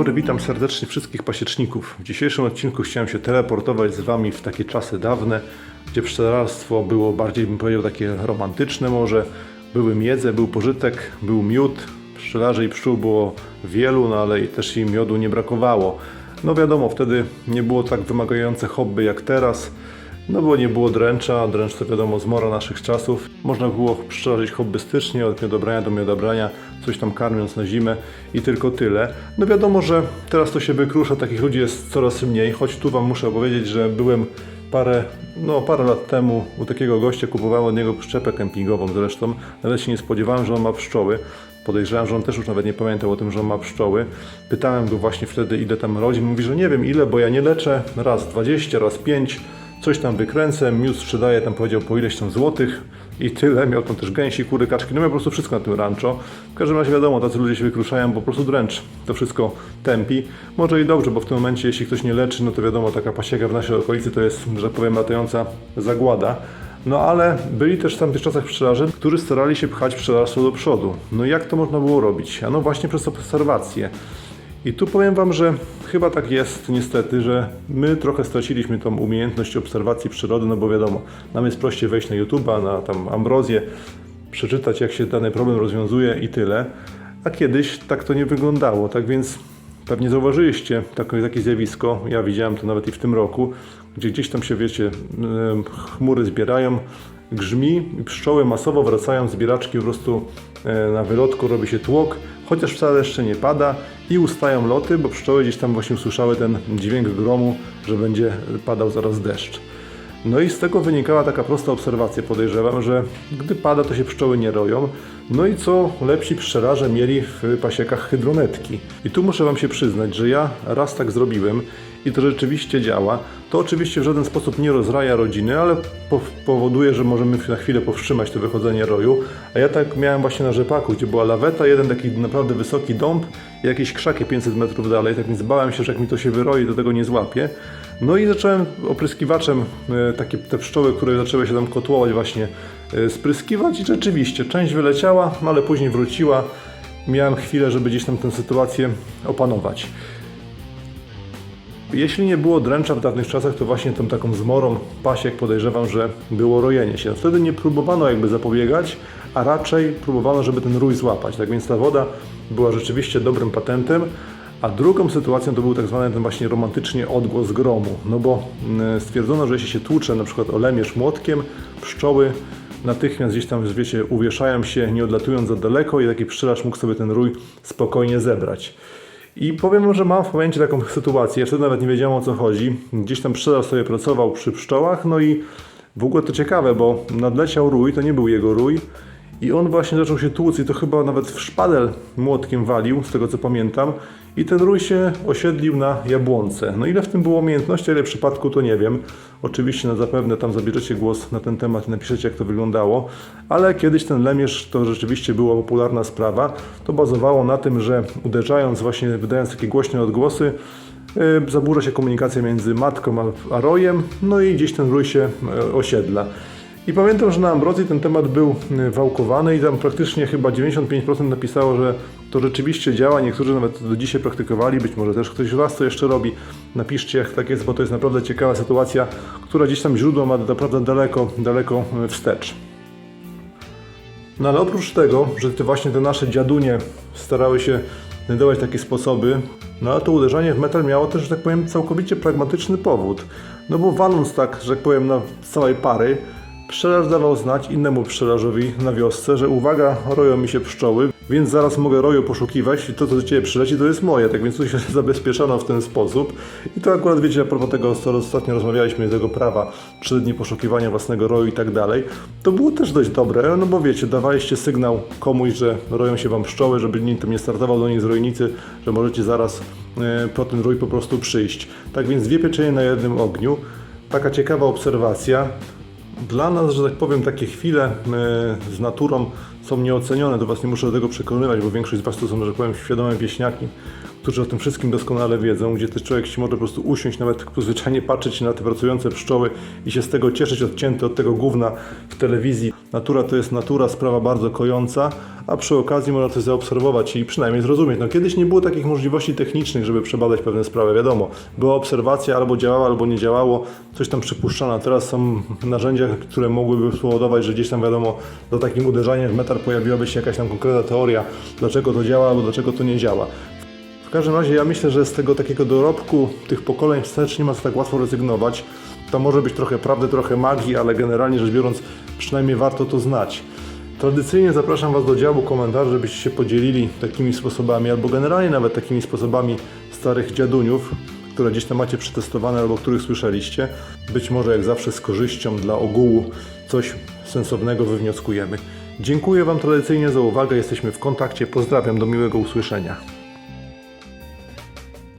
dobry, witam serdecznie wszystkich pasieczników. W dzisiejszym odcinku chciałem się teleportować z Wami w takie czasy dawne, gdzie pszczelarstwo było bardziej, bym powiedział, takie romantyczne może. Były miedze, był pożytek, był miód. Pszczelarzy i pszczół było wielu, no ale też i miodu nie brakowało. No wiadomo, wtedy nie było tak wymagające hobby jak teraz. No bo nie było dręcza, dręcz to wiadomo zmora naszych czasów. Można było pszczelarzyć hobbystycznie, od miodobrania do miodobrania, coś tam karmiąc na zimę i tylko tyle. No wiadomo, że teraz to się wykrusza, takich ludzi jest coraz mniej, choć tu Wam muszę powiedzieć, że byłem parę, no parę lat temu u takiego gościa, kupowałem od niego przyczepę kempingową zresztą, nawet się nie spodziewałem, że on ma pszczoły. Podejrzewam, że on też już nawet nie pamiętał o tym, że on ma pszczoły. Pytałem go właśnie wtedy, ile tam rodzi. Mówi, że nie wiem ile, bo ja nie leczę. Raz 20, raz 5 coś tam wykręcę, miód sprzedaję tam powiedział po ileś tam złotych i tyle, miał tam też gęsi, kury, kaczki, no miał po prostu wszystko na tym rancho. W każdym razie wiadomo, tacy ludzie się wykruszają, bo po prostu dręcz to wszystko tępi. Może i dobrze, bo w tym momencie jeśli ktoś nie leczy, no to wiadomo, taka pasieka w naszej okolicy to jest, że powiem, latająca zagłada. No ale byli też w tamtych czasach pszczelarze, którzy starali się pchać pszczelarstwo do przodu. No jak to można było robić? Ano właśnie przez obserwacje. I tu powiem Wam, że chyba tak jest niestety, że my trochę straciliśmy tą umiejętność obserwacji przyrody, no bo wiadomo, nam jest prościej wejść na YouTube'a, na tam Ambrozję, przeczytać jak się dany problem rozwiązuje i tyle. A kiedyś tak to nie wyglądało, tak więc pewnie zauważyliście takie, takie zjawisko, ja widziałem to nawet i w tym roku, gdzie gdzieś tam się, wiecie, chmury zbierają, grzmi pszczoły masowo wracają, zbieraczki po prostu e, na wylotku robi się tłok, chociaż wcale jeszcze nie pada i ustają loty, bo pszczoły gdzieś tam właśnie usłyszały ten dźwięk gromu, że będzie padał zaraz deszcz. No i z tego wynikała taka prosta obserwacja, podejrzewam, że gdy pada, to się pszczoły nie roją. No i co lepsi pszczelarze mieli w pasiekach hydronetki. I tu muszę Wam się przyznać, że ja raz tak zrobiłem i to rzeczywiście działa. To oczywiście w żaden sposób nie rozraja rodziny, ale po- powoduje, że możemy na chwilę powstrzymać to wychodzenie roju. A ja tak miałem właśnie na rzepaku, gdzie była laweta, jeden taki naprawdę wysoki dąb i jakieś krzaki 500 metrów dalej, tak więc bałem się, że jak mi to się wyroi, to tego nie złapię. No i zacząłem opryskiwaczem e, takie te pszczoły, które zaczęły się tam kotłować właśnie e, spryskiwać i rzeczywiście część wyleciała, ale później wróciła. Miałem chwilę, żeby gdzieś tam tę sytuację opanować. Jeśli nie było dręcza w dawnych czasach, to właśnie tą taką zmorą pasiek podejrzewam, że było rojenie się. Wtedy nie próbowano jakby zapobiegać, a raczej próbowano, żeby ten rój złapać. Tak więc ta woda była rzeczywiście dobrym patentem. A drugą sytuacją to był tak zwany ten właśnie romantycznie odgłos gromu. No bo mm, stwierdzono, że jeśli się tłucze na przykład o lemierz młotkiem, pszczoły natychmiast gdzieś tam, wiecie, uwieszają się, nie odlatując za daleko i taki pszczelarz mógł sobie ten rój spokojnie zebrać. I powiem że mam w pamięci taką sytuację, wtedy nawet nie wiedziałem o co chodzi. Gdzieś tam pszczelarz sobie pracował przy pszczołach, no i w ogóle to ciekawe, bo nadleciał rój, to nie był jego rój, i on właśnie zaczął się tłuc i to chyba nawet w szpadel młotkiem walił, z tego co pamiętam. I ten rój się osiedlił na jabłonce. No ile w tym było umiejętności, ile przypadku to nie wiem. Oczywiście na zapewne tam zabierzecie głos na ten temat i napiszecie jak to wyglądało. Ale kiedyś ten lemierz to rzeczywiście była popularna sprawa. To bazowało na tym, że uderzając właśnie, wydając takie głośne odgłosy, yy, zaburza się komunikacja między matką a, a rojem, no i gdzieś ten rój się yy, osiedla. I pamiętam, że na Ambrozji ten temat był y, wałkowany i tam praktycznie chyba 95% napisało, że to rzeczywiście działa. Niektórzy nawet do dzisiaj praktykowali, być może też ktoś z Was to jeszcze robi. Napiszcie jak tak jest, bo to jest naprawdę ciekawa sytuacja, która gdzieś tam źródło ma naprawdę daleko, daleko y, wstecz. No ale oprócz tego, że te właśnie te nasze dziadunie starały się znajdować takie sposoby, no ale to uderzanie w metal miało też, że tak powiem, całkowicie pragmatyczny powód. No bo waląc tak, że tak powiem, na całej pary, pszczelarz dawał znać innemu pszczelarzowi na wiosce, że uwaga, roją mi się pszczoły, więc zaraz mogę roju poszukiwać i to, co do Ciebie przyleci, to jest moje. Tak więc tu się zabezpieczano w ten sposób. I to akurat, wiecie, a propos tego, co ostatnio rozmawialiśmy, tego prawa, 3 dni poszukiwania własnego roju i tak dalej, to było też dość dobre, no bo wiecie, dawaliście sygnał komuś, że roją się Wam pszczoły, żeby nikt nie startował do nich z rojnicy, że możecie zaraz e, po ten rój po prostu przyjść. Tak więc dwie pieczenie na jednym ogniu. Taka ciekawa obserwacja. Dla nas, że tak powiem, takie chwile e, z naturą są nieocenione. Do Was nie muszę do tego przekonywać, bo większość z Was to są, że tak powiem, świadome wieśniaki, którzy o tym wszystkim doskonale wiedzą, gdzie też człowiek się może po prostu usiąść, nawet zwyczajnie patrzeć na te pracujące pszczoły i się z tego cieszyć, odcięty od tego gówna w telewizji. Natura to jest natura, sprawa bardzo kojąca, a przy okazji można coś zaobserwować i przynajmniej zrozumieć. No kiedyś nie było takich możliwości technicznych, żeby przebadać pewne sprawy, wiadomo. Była obserwacja, albo działała, albo nie działało, coś tam przypuszczano. Teraz są narzędzia, które mogłyby spowodować, że gdzieś tam wiadomo, do takim uderzaniem w metar pojawiłaby się jakaś tam konkretna teoria, dlaczego to działa, albo dlaczego to nie działa. W każdym razie ja myślę, że z tego takiego dorobku tych pokoleń wstecz nie ma co tak łatwo rezygnować. To może być trochę prawdy, trochę magii, ale generalnie rzecz biorąc, przynajmniej warto to znać. Tradycyjnie zapraszam Was do działu komentarzy, żebyście się podzielili takimi sposobami, albo generalnie nawet takimi sposobami starych dziaduniów, które gdzieś tam macie przetestowane albo których słyszeliście. Być może jak zawsze z korzyścią dla ogółu coś sensownego wywnioskujemy. Dziękuję Wam tradycyjnie za uwagę, jesteśmy w kontakcie, pozdrawiam, do miłego usłyszenia.